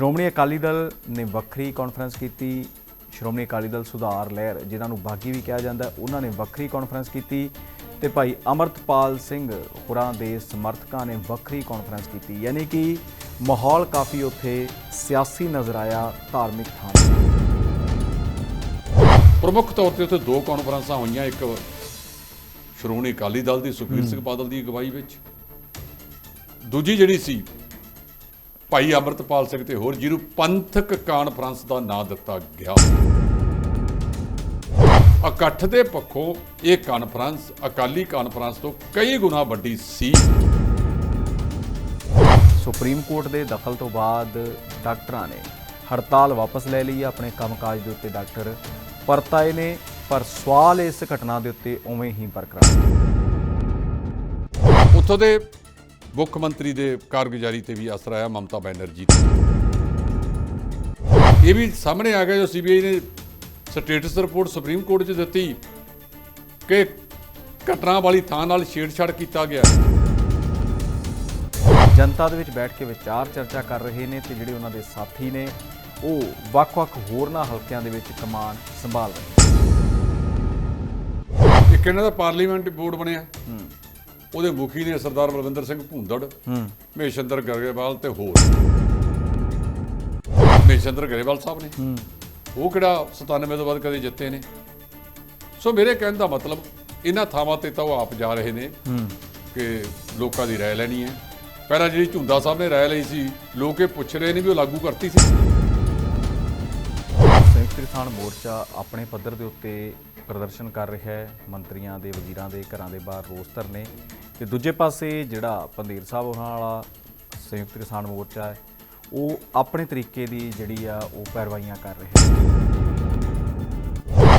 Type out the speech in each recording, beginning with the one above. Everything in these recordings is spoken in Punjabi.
ਸ਼੍ਰੋਮਣੀ ਅਕਾਲੀ ਦਲ ਨੇ ਵੱਖਰੀ ਕਾਨਫਰੰਸ ਕੀਤੀ। ਸ਼੍ਰੋਮਣੀ ਅਕਾਲੀ ਦਲ ਸੁਧਾਰ ਲਹਿਰ ਜਿਨ੍ਹਾਂ ਨੂੰ ਬਾਗੀ ਵੀ ਕਿਹਾ ਜਾਂਦਾ ਉਹਨਾਂ ਨੇ ਵੱਖਰੀ ਕਾਨਫਰੰਸ ਕੀਤੀ। ਤੇ ਭਾਈ ਅਮਰਤਪਾਲ ਸਿੰਘ ਹੋਰਾਂ ਦੇ ਸਮਰਥਕਾਂ ਨੇ ਵੱਖਰੀ ਕਾਨਫਰੰਸ ਕੀਤੀ। ਯਾਨੀ ਕਿ ਮਾਹੌਲ ਕਾਫੀ ਉੱਥੇ ਸਿਆਸੀ ਨਜ਼ਰ ਆਇਆ ਧਾਰਮਿਕ ਥਾਂ। ਪ੍ਰਮੁੱਖ ਤੌਰ ਤੇ ਉੱਥੇ ਦੋ ਕਾਨਫਰੰਸਾਂ ਹੋਈਆਂ ਇੱਕ ਸ਼੍ਰੋਮਣੀ ਅਕਾਲੀ ਦਲ ਦੀ ਸੁਖਬੀਰ ਸਿੰਘ ਬਾਦਲ ਦੀ ਅਗਵਾਈ ਵਿੱਚ। ਦੂਜੀ ਜਿਹੜੀ ਸੀ ਭਾਈ ਅਮਰਤਪਾਲ ਸਿੰਘ ਤੇ ਹੋਰ ਜਿਹਨੂੰ ਪੰਥਕ ਕਾਨਫਰੰਸ ਦਾ ਨਾਂ ਦਿੱਤਾ ਗਿਆ ਇਕੱਠ ਦੇ ਪੱਖੋਂ ਇਹ ਕਾਨਫਰੰਸ ਅਕਾਲੀ ਕਾਨਫਰੰਸ ਤੋਂ ਕਈ ਗੁਣਾ ਵੱਡੀ ਸੀ ਸੁਪਰੀਮ ਕੋਰਟ ਦੇ ਦਖਲ ਤੋਂ ਬਾਅਦ ਡਾਕਟਰਾਂ ਨੇ ਹੜਤਾਲ ਵਾਪਸ ਲੈ ਲਈ। ਆਪਣੇ ਕੰਮਕਾਜ ਦੇ ਉੱਤੇ ਡਾਕਟਰ ਪਰਤ ਆਏ ਨੇ ਪਰ ਸਵਾਲ ਇਸ ਘਟਨਾ ਦੇ ਉੱਤੇ ਉਵੇਂ ਹੀ ਬਰਕਰਾਰ। ਉੱਥੋਂ ਦੇ ਮੁੱਖ ਮੰਤਰੀ ਦੇ ਕਾਰਗੁਜ਼ਾਰੀ ਤੇ ਵੀ ਅਸਰ ਆਇਆ ਮਮਤਾ ਬੈਨਰਜੀ ਤੇ। ਇਹ ਵੀ ਸਾਹਮਣੇ ਆ ਗਿਆ ਜੋ ਸੀਬੀਆਈ ਨੇ ਸਟੇਟਸ ਰਿਪੋਰਟ ਸੁਪਰੀਮ ਕੋਰਟ 'ਚ ਦਿੱਤੀ ਕਿ ਘਟਨਾ ਵਾਲੀ ਥਾਂ ਨਾਲ ਛੇੜਛਾੜ ਕੀਤਾ ਗਿਆ। ਜਨਤਾ ਦੇ ਵਿੱਚ ਬੈਠ ਕੇ ਵਿਚਾਰ ਚਰਚਾ ਕਰ ਰਹੇ ਨੇ ਤੇ ਜਿਹੜੇ ਉਹਨਾਂ ਦੇ ਸਾਥੀ ਨੇ ਉਹ ਵੱਖ-ਵੱਖ ਹੋਰਨਾਂ ਹਲਕਿਆਂ ਦੇ ਵਿੱਚ ਕਮਾਨ ਸੰਭਾਲ ਰਹੇ ਨੇ। ਇੱਕ ਇਹਨਾਂ ਦਾ ਪਾਰਲੀਮੈਂਟ ਬੋਰਡ ਬਣਿਆ। ਉਹਦੇ ਮੁਖੀ ਨੇ ਸਰਦਾਰ ਬਲਵਿੰਦਰ ਸਿੰਘ ਭੂੰਦੜ ਹੂੰ। ਮਹੇਸ਼ੰਦਰ ਗਰੇਵਾਲ ਤੇ ਹੋਰ। ਮਹੇਸ਼ੰਦਰ ਗਰੇਵਾਲ ਸਾਹਿਬ ਨੇ। ਉਹ ਕਿਹੜਾ 97 ਤੋਂ ਬਾਅਦ ਕਦੇ ਜਿੱਤੇ ਨੇ? ਸੋ ਮੇਰੇ ਕਹਿਣ ਦਾ ਮਤਲਬ ਇਹਨਾਂ ਥਾਵਾਂ ਤੇ ਤਾਂ ਉਹ ਆਪ ਜਾ ਰਹੇ ਨੇ ਕਿ ਲੋਕਾਂ ਦੀ ਰਾਏ ਲੈਣੀ ਹੈ। ਪਹਿਲਾਂ ਜਿਹੜੀ ਝੁੰਦਾ ਸਾਹਿਬ ਨੇ ਰਾਏ ਲਈ ਸੀ ਲੋਕ ਇਹ ਪੁੱਛ ਰਹੇ ਨੇ ਵੀ ਉਹ ਲਾਗੂ ਕਰਤੀ ਸੀ। ਸੰਯੁਕਤ ਕਿਸਾਨ ਮੋਰਚਾ ਆਪਣੇ ਪੱਧਰ ਦੇ ਉੱਤੇ ਪ੍ਰਦਰਸ਼ਨ ਕਰ ਰਿਹਾ ਹੈ। ਮੰਤਰੀਆਂ ਦੇ, ਵਜ਼ੀਰਾਂ ਦੇ ਘਰਾਂ ਦੇ ਬਾਹਰ ਰੋਸ ਧਰਨੇ। ਤੇ ਦੂਜੇ ਪਾਸੇ ਜਿਹੜਾ ਪੰਧੀਰ ਸਾਹਿਬ ਉਹਨਾਂ ਵਾਲਾ ਸੰਯੁਕਤ ਕਿਸਾਨ ਮੋਰਚਾ ਹੈ, ਉਹ ਆਪਣੇ ਤਰੀਕੇ ਦੀ ਜਿਹੜੀ ਆ, ਉਹ ਪੈਰਵਾਈਆਂ ਕਰ ਰਿਹਾ ਹੈ।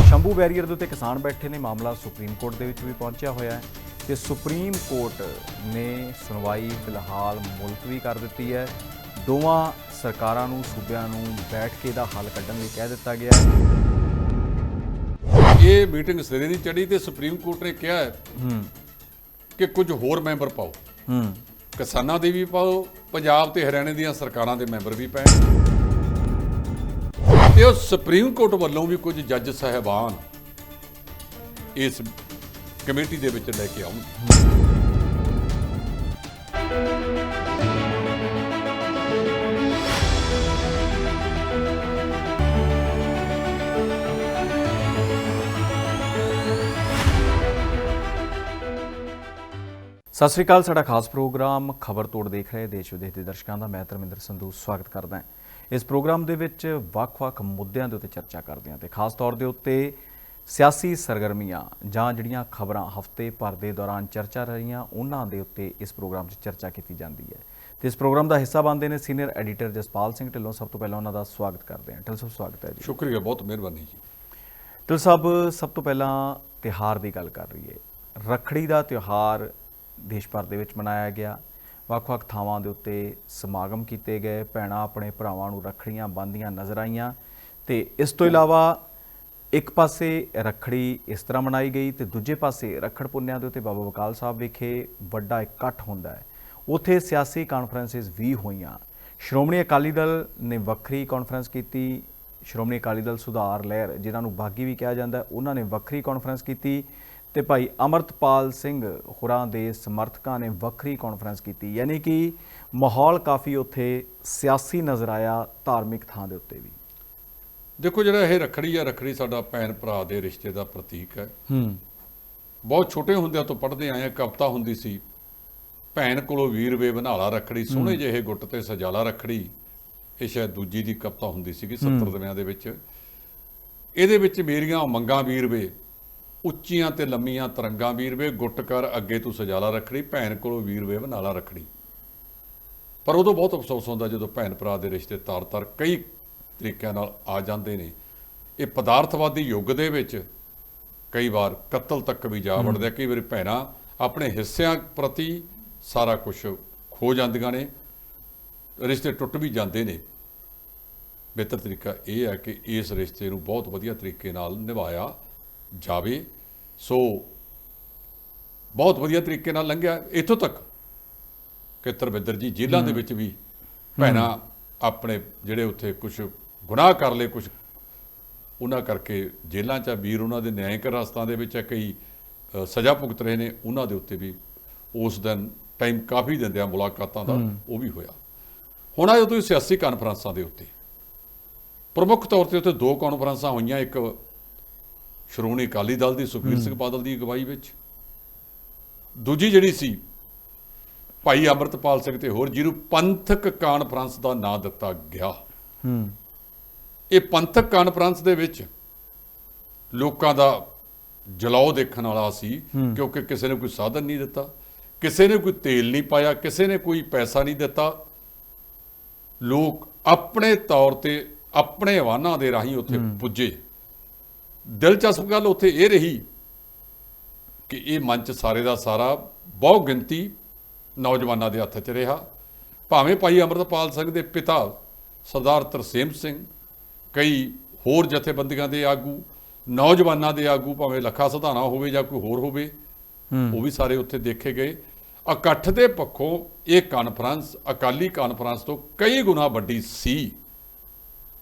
ਸ਼ੰਭੂ ਬੈਰੀਅਰ ਦੇ ਉੱਤੇ ਕਿਸਾਨ ਬੈਠੇ ਨੇ। ਮਾਮਲਾ ਸੁਪਰੀਮ ਕੋਰਟ ਦੇ ਵਿੱਚ ਵੀ ਪਹੁੰਚਿਆ ਹੋਇਆ ਹੈ। ਤੇ ਸੁਪਰੀਮ ਕੋਰਟ ਨੇ ਸੁਣਵਾਈ ਫਿਲਹਾਲ ਮੁਲਤਵੀ ਕਰ ਦਿੱਤੀ ਹੈ। ਦੋਵਾਂ ਸਰਕਾਰਾਂ ਨੂੰ, ਸੂਬਿਆਂ ਨੂੰ ਬੈਠ ਕੇ ਦਾ ਹੱਲ ਕੱਢਣ ਲਈ ਕਹਿ ਦਿੱਤਾ ਗਿਆ ਹੈ। ਇਹ ਮੀਟਿੰਗ ਸਿਰੇ ਨਹੀਂ ਚੜੀ ਤੇ ਸੁਪਰੀਮ ਕੋਰਟ ਨੇ ਕਿਹਾ ਹੈ ਕਿ ਕੁਝ ਹੋਰ ਮੈਂਬਰ ਪਾਓ। ਕਿਸਾਨਾਂ ਦੇ ਵੀ ਪਾਓ ਪੰਜਾਬ ਤੇ ਹਰਿਆਣੇ ਦੀਆਂ ਸਰਕਾਰਾਂ ਦੇ ਮੈਂਬਰ ਵੀ ਪੈਣ। ਤੇ ਉਹ ਸੁਪਰੀਮ ਕੋਰਟ ਵੱਲੋਂ ਵੀ ਕੁਝ ਜੱਜ ਸਾਹਿਬਾਨ ਇਸ ਕਮੇਟੀ ਦੇ ਵਿੱਚ ਲੈ ਕੇ ਆਉਣ। ਸਤਿ ਸ੍ਰੀ ਅਕਾਲ ਸਾਡਾ ਖਾਸ ਪ੍ਰੋਗਰਾਮ ਖਬਰ ਤੋੜ ਦੇਖ ਰਹੇ ਦੇਸ਼ ਵਿਦੇਸ਼ ਦੇ ਦਰਸ਼ਕਾਂ ਦਾ। ਮੈਂ ਧਰਮਿੰਦਰ ਸੰਧੂ ਸਵਾਗਤ ਕਰਦਾ ਹਾਂ। ਇਸ ਪ੍ਰੋਗਰਾਮ ਦੇ ਵਿੱਚ ਵੱਖ-ਵੱਖ ਮੁੱਦਿਆਂ ਦੇ ਉੱਤੇ ਚਰਚਾ ਕਰਦੇ ਹਾਂ ਤੇ ਖਾਸ ਤੌਰ ਦੇ ਉੱਤੇ ਸਿਆਸੀ ਸਰਗਰਮੀਆਂ ਜਾਂ ਜਿਹੜੀਆਂ ਖਬਰਾਂ ਹਫ਼ਤੇ ਭਰ ਦੇ ਦੌਰਾਨ ਚਰਚਾ ਰਹੀਆਂ ਉਹਨਾਂ ਦੇ ਉੱਤੇ ਇਸ ਪ੍ਰੋਗਰਾਮ 'ਚ ਚਰਚਾ ਕੀਤੀ ਜਾਂਦੀ ਹੈ। ਤੇ ਇਸ ਪ੍ਰੋਗਰਾਮ ਦਾ ਹਿੱਸਾ ਬਣਦੇ ਨੇ ਸੀਨੀਅਰ ਐਡੀਟਰ ਜਸਪਾਲ ਸਿੰਘ ਢਿੱਲੋਂ। ਸਭ ਤੋਂ ਪਹਿਲਾਂ ਉਹਨਾਂ ਦਾ ਸਵਾਗਤ ਕਰਦੇ ਹਾਂ। ਢਿੱਲੋਂ ਸਾਹਿਬ ਸਵਾਗਤ ਹੈ ਜੀ। ਸ਼ੁਕਰੀਆ ਬਹੁਤ ਮਿਹਰਬਾਨੀ ਜੀ। ਢਿੱਲੋਂ ਸਾਹਿਬ ਸਭ ਤੋਂ ਪਹਿਲਾਂ ਤਿਹਾਰ ਦੀ ਗੱਲ ਕਰ ਰਹੀਏ ਰੱਖੜੀ ਦਾ ਤਿਉਹਾਰ ਦੇਸ਼ ਭਰ ਦੇ ਵਿੱਚ ਮਨਾਇਆ ਗਿਆ। ਵੱਖ-ਵੱਖ ਥਾਵਾਂ ਦੇ ਉੱਤੇ ਸਮਾਗਮ ਕੀਤੇ ਗਏ। ਭੈਣਾਂ ਆਪਣੇ ਭਰਾਵਾਂ ਨੂੰ ਰੱਖੜੀਆਂ ਬੰਨ੍ਹਦੀਆਂ ਨਜ਼ਰ ਆਈਆਂ। ਤੇ ਇਸ ਤੋਂ ਇਲਾਵਾ ਇੱਕ ਪਾਸੇ ਰੱਖੜੀ ਇਸ ਤਰ੍ਹਾਂ ਮਨਾਈ ਗਈ ਤੇ ਦੂਜੇ ਪਾਸੇ ਰੱਖੜ ਪੁੰਨਿਆਂ ਦੇ ਉੱਤੇ ਬਾਬਾ ਬਕਾਲ ਸਾਹਿਬ ਵਿਖੇ ਵੱਡਾ ਇਕੱਠ ਹੁੰਦਾ ਹੈ। ਉਥੇ ਸਿਆਸੀ ਕਾਨਫਰੰਸਿਸ ਵੀ ਹੋਈਆਂ। ਸ਼੍ਰੋਮਣੀ ਅਕਾਲੀ ਦਲ ਨੇ ਵੱਖਰੀ ਕਾਨਫਰੰਸ ਕੀਤੀ। ਸ਼੍ਰੋਮਣੀ ਅਕਾਲੀ ਦਲ ਸੁਧਾਰ ਲਹਿਰ, ਜਿਨ੍ਹਾਂ ਨੂੰ ਬਾਗੀ ਵੀ ਕਿਹਾ ਜਾਂਦਾ ਉਹਨਾਂ ਨੇ ਵੱਖਰੀ ਕਾਨਫਰੰਸ ਕੀਤੀ। ਤੇ ਭਾਈ ਅਮਰਤਪਾਲ ਸਿੰਘ ਹੋਰਾਂ ਦੇ ਸਮਰਥਕਾਂ ਨੇ ਵੱਖਰੀ ਕਾਨਫਰੰਸ ਕੀਤੀ ਯਾਨੀ ਕਿ ਮਾਹੌਲ ਕਾਫੀ ਉੱਥੇ ਸਿਆਸੀ ਨਜ਼ਰ ਆਇਆ ਧਾਰਮਿਕ ਥਾਂ ਦੇ ਉੱਤੇ ਵੀ। ਦੇਖੋ ਜਿਹੜਾ ਇਹ ਰੱਖੜੀ ਆ ਰੱਖੜੀ ਸਾਡਾ ਭੈਣ ਭਰਾ ਦੇ ਰਿਸ਼ਤੇ ਦਾ ਪ੍ਰਤੀਕ ਹੈ। ਹੂੰ। ਬਹੁਤ ਛੋਟੇ ਹੁੰਦਿਆਂ ਤੋਂ ਪੜ੍ਹਦੇ ਆਏ ਆ ਕਵਿਤਾ ਹੁੰਦੀ ਸੀ ਭੈਣ ਕੋਲੋਂ ਵੀਰ ਵੇ ਬਨਾਲਾ ਰੱਖੜੀ ਸੋਹਣੇ ਜਿਹੇ ਗੁੱਟ ਤੇ ਸਜਾਲਾ ਰੱਖੜੀ ਇਹ ਸ਼ਾਇਦ ਦੂਜੀ ਦੀ ਕਵਿਤਾ ਹੁੰਦੀ ਸੀਗੀ 70 ਦਵਿਆਂ ਦੇ ਵਿੱਚ। ਇਹਦੇ ਵਿੱਚ ਮੇਰੀਆਂ ਉਮੰਗਾਂ ਵੀਰ ਵੇ ਉੱਚੀਆਂ ਤੇ ਲੰਮੀਆਂ ਤਰੰਗਾਂ ਵੀਰ ਵੇ ਗੁੱਟ ਕਰ ਅੱਗੇ ਤੂੰ ਸਜਾਲਾ ਰੱਖੜੀ ਭੈਣ ਕੋਲੋਂ ਵੀਰ ਵੇ ਬਨਾਲਾ ਰੱਖੜੀ। ਪਰ ਉਦੋਂ ਬਹੁਤ ਅਫਸੋਸ ਹੁੰਦਾ ਜਦੋਂ ਭੈਣ ਭਰਾ ਦੇ ਰਿਸ਼ਤੇ ਤਾਰ-ਤਾਰ ਕਈ ਤਰੀਕਿਆਂ ਨਾਲ ਆ ਜਾਂਦੇ ਨੇ। ਇਹ ਪਦਾਰਥਵਾਦੀ ਯੁੱਗ ਦੇ ਵਿੱਚ ਕਈ ਵਾਰ ਕਤਲ ਤੱਕ ਵੀ ਜਾ ਵੜਦੇ ਕਈ ਵਾਰੀ ਭੈਣਾਂ ਆਪਣੇ ਹਿੱਸਿਆਂ ਪ੍ਰਤੀ ਸਾਰਾ ਕੁਝ ਖੋ ਜਾਂਦੀਆਂ ਨੇ ਰਿਸ਼ਤੇ ਟੁੱਟ ਵੀ ਜਾਂਦੇ ਨੇ। ਬਿਹਤਰ ਤਰੀਕਾ ਇਹ ਹੈ ਕਿ ਇਸ ਰਿਸ਼ਤੇ ਨੂੰ ਬਹੁਤ ਵਧੀਆ ਤਰੀਕੇ ਨਾਲ ਨਿਭਾਇਆ ਜਾਵੇ ਸੋ ਬਹੁਤ ਵਧੀਆ ਤਰੀਕੇ ਨਾਲ ਲੰਘਿਆ ਇੱਥੋਂ ਤੱਕ ਕਿ ਤਰਵਿੰਦਰ ਜੀ ਜੇਲ੍ਹਾਂ ਦੇ ਵਿੱਚ ਵੀ ਭੈਣਾਂ ਆਪਣੇ ਜਿਹੜੇ ਉੱਥੇ ਕੁਝ ਗੁਨਾਹ ਕਰ ਲਏ ਕੁਝ ਉਹਨਾਂ ਕਰਕੇ ਜੇਲ੍ਹਾਂ 'ਚ ਵੀਰ ਉਹਨਾਂ ਦੇ ਨਿਆਂਇਕ ਰਸਤਾਂ ਦੇ ਵਿੱਚ ਕਈ ਸਜ਼ਾ ਭੁਗਤ ਰਹੇ ਨੇ ਉਹਨਾਂ ਦੇ ਉੱਤੇ ਵੀ ਉਸ ਦਿਨ ਟਾਈਮ ਕਾਫੀ ਦਿੰਦੇ ਆ ਮੁਲਾਕਾਤਾਂ ਦਾ ਉਹ ਵੀ ਹੋਇਆ। ਹੁਣ ਆਜੋ ਤੁਸੀਂ ਸਿਆਸੀ ਕਾਨਫਰੰਸਾਂ ਦੇ ਉੱਤੇ। ਪ੍ਰਮੁੱਖ ਤੌਰ ਤੇ ਉੱਤੇ ਦੋ ਕਾਨਫਰੰਸਾਂ ਹੋਈਆਂ ਇੱਕ ਸ਼੍ਰੋਮਣੀ ਅਕਾਲੀ ਦਲ ਦੀ ਸੁਖਬੀਰ ਸਿੰਘ ਬਾਦਲ ਦੀ ਅਗਵਾਈ ਵਿੱਚ। ਦੂਜੀ ਜਿਹੜੀ ਸੀ ਭਾਈ ਅੰਮ੍ਰਿਤਪਾਲ ਸਿੰਘ ਤੇ ਹੋਰ ਜਿਹਨੂੰ ਪੰਥਕ ਕਾਨਫਰੰਸ ਦਾ ਨਾਂ ਦਿੱਤਾ ਗਿਆ। ਹੂੰ। ਇਹ ਪੰਥਕ ਕਾਨਫਰੰਸ ਦੇ ਵਿੱਚ ਲੋਕਾਂ ਦਾ ਜਲਾਉ ਦੇਖਣ ਵਾਲਾ ਸੀ ਕਿਉਂਕਿ ਕਿਸੇ ਨੇ ਕੋਈ ਸਾਧਨ ਨਹੀਂ ਦਿੱਤਾ ਕਿਸੇ ਨੇ ਕੋਈ ਤੇਲ ਨਹੀਂ ਪਾਇਆ ਕਿਸੇ ਨੇ ਕੋਈ ਪੈਸਾ ਨਹੀਂ ਦਿੱਤਾ। ਲੋਕ ਆਪਣੇ ਤੌਰ ਤੇ ਆਪਣੇ ਵਾਹਨਾਂ ਦੇ ਰਾਹੀਂ ਉੱਥੇ ਪੁੱਜੇ। ਦਿਲਚਸਪ ਗੱਲ ਉੱਥੇ ਇਹ ਰਹੀ ਕਿ ਇਹ ਮੰਚ ਸਾਰੇ ਦਾ ਸਾਰਾ ਬਹੁ ਗਿਣਤੀ ਨੌਜਵਾਨਾਂ ਦੇ ਹੱਥ 'ਚ ਰਿਹਾ। ਭਾਵੇਂ ਭਾਈ ਅਮਰਤਪਾਲ ਸਿੰਘ ਦੇ ਪਿਤਾ ਸਰਦਾਰ ਤਰਸੇਮ ਸਿੰਘ ਕਈ ਹੋਰ ਜਥੇਬੰਦੀਆਂ ਦੇ ਆਗੂ ਨੌਜਵਾਨਾਂ ਦੇ ਆਗੂ ਭਾਵੇਂ ਲੱਖਾ ਸਧਾਣਾ ਹੋਵੇ ਜਾਂ ਕੋਈ ਹੋਰ ਹੋਵੇ ਉਹ ਵੀ ਸਾਰੇ ਉੱਥੇ ਦੇਖੇ ਗਏ। ਇਕੱਠ ਦੇ ਪੱਖੋਂ ਇਹ ਕਾਨਫਰੰਸ ਅਕਾਲੀ ਕਾਨਫਰੰਸ ਤੋਂ ਕਈ ਗੁਣਾ ਵੱਡੀ ਸੀ।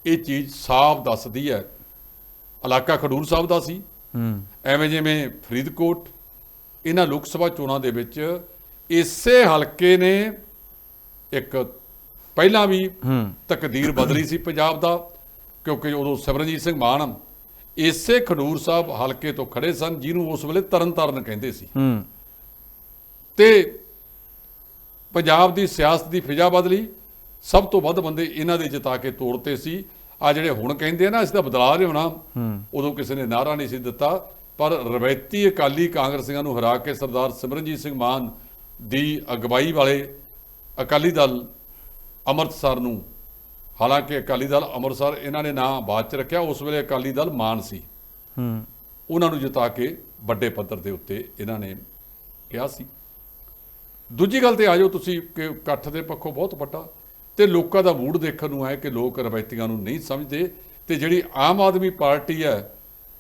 ਇਹ ਚੀਜ਼ ਸਾਫ਼ ਦੱਸਦੀ ਹੈ ਇਲਾਕਾ ਖਡੂਰ ਸਾਹਿਬ ਦਾ ਸੀ। ਹੂੰ। ਐਵੇਂ ਜਿਵੇਂ ਫਰੀਦਕੋਟ ਇਹਨਾਂ ਲੋਕ ਸਭਾ ਚੋਣਾਂ ਦੇ ਵਿੱਚ ਇਸੇ ਹਲਕੇ ਨੇ ਇੱਕ ਪਹਿਲਾਂ ਵੀ ਹੂੰ। ਤਕਦੀਰ ਬਦਲੀ ਸੀ ਪੰਜਾਬ ਦਾ ਕਿਉਂਕਿ ਉਦੋਂ ਸਿਮਰਨਜੀਤ ਸਿੰਘ ਮਾਨ ਇਸੇ ਖਡੂਰ ਸਾਹਿਬ ਹਲਕੇ ਤੋਂ ਖੜੇ ਸਨ ਜਿਹਨੂੰ ਉਸ ਵੇਲੇ ਤਰਨਤਾਰਨ ਕਹਿੰਦੇ ਸੀ। ਹੂੰ। ਤੇ ਪੰਜਾਬ ਦੀ ਸਿਆਸਤ ਦੀ ਫਿਜਾ ਬਦਲੀ ਸਭ ਤੋਂ ਵੱਧ ਬੰਦੇ ਇਹਨਾਂ ਦੇ ਜਿਤਾ ਕੇ ਤੋੜਤੇ ਸੀ। ਆ ਜਿਹੜੇ ਹੁਣ ਕਹਿੰਦੇ ਆ ਨਾ, ਇਸ ਦਾ ਬਦਲਾਅ ਲਿਆਉਣਾ, ਉਦੋਂ ਕਿਸੇ ਨੇ ਨਾਰਾ ਨਹੀਂ ਸੀ ਦਿੱਤਾ, ਪਰ ਰਵੈਤੀ ਅਕਾਲੀ ਕਾਂਗਰਸੀਆਂ ਨੂੰ ਹਰਾ ਕੇ ਸਰਦਾਰ ਸਿਮਰਨਜੀਤ ਸਿੰਘ ਮਾਨ ਦੀ ਅਗਵਾਈ ਵਾਲੇ ਅਕਾਲੀ ਦਲ ਅੰਮ੍ਰਿਤਸਰ ਨੂੰ, ਹਾਲਾਂਕਿ ਅਕਾਲੀ ਦਲ ਅੰਮ੍ਰਿਤਸਰ ਇਹਨਾਂ ਨੇ ਨਾਂ ਬਾਅਦ ਚ ਰੱਖਿਆ, ਉਸ ਵੇਲੇ ਅਕਾਲੀ ਦਲ ਮਾਨ ਸੀ। ਹੂੰ ਉਹਨਾਂ ਨੂੰ ਜਿਤਾ ਕੇ ਵੱਡੇ ਪੱਧਰ ਦੇ ਉੱਤੇ ਇਹਨਾਂ ਨੇ ਕਿਹਾ ਸੀ। ਦੂਜੀ ਗੱਲ ਤੇ ਆ ਜਾਓ ਤੁਸੀਂ, ਕਿ ਇਕੱਠ ਦੇ ਪੱਖੋਂ ਬਹੁਤ ਵੱਡਾ ਤੇ ਲੋਕਾਂ ਦਾ ਮੂਡ ਦੇਖਣ ਨੂੰ ਆਇਆ ਕਿ ਲੋਕ ਰਵਾਇਤੀਆਂ ਨੂੰ ਨਹੀਂ ਸਮਝਦੇ ਤੇ ਜਿਹੜੀ ਆਮ ਆਦਮੀ ਪਾਰਟੀ ਹੈ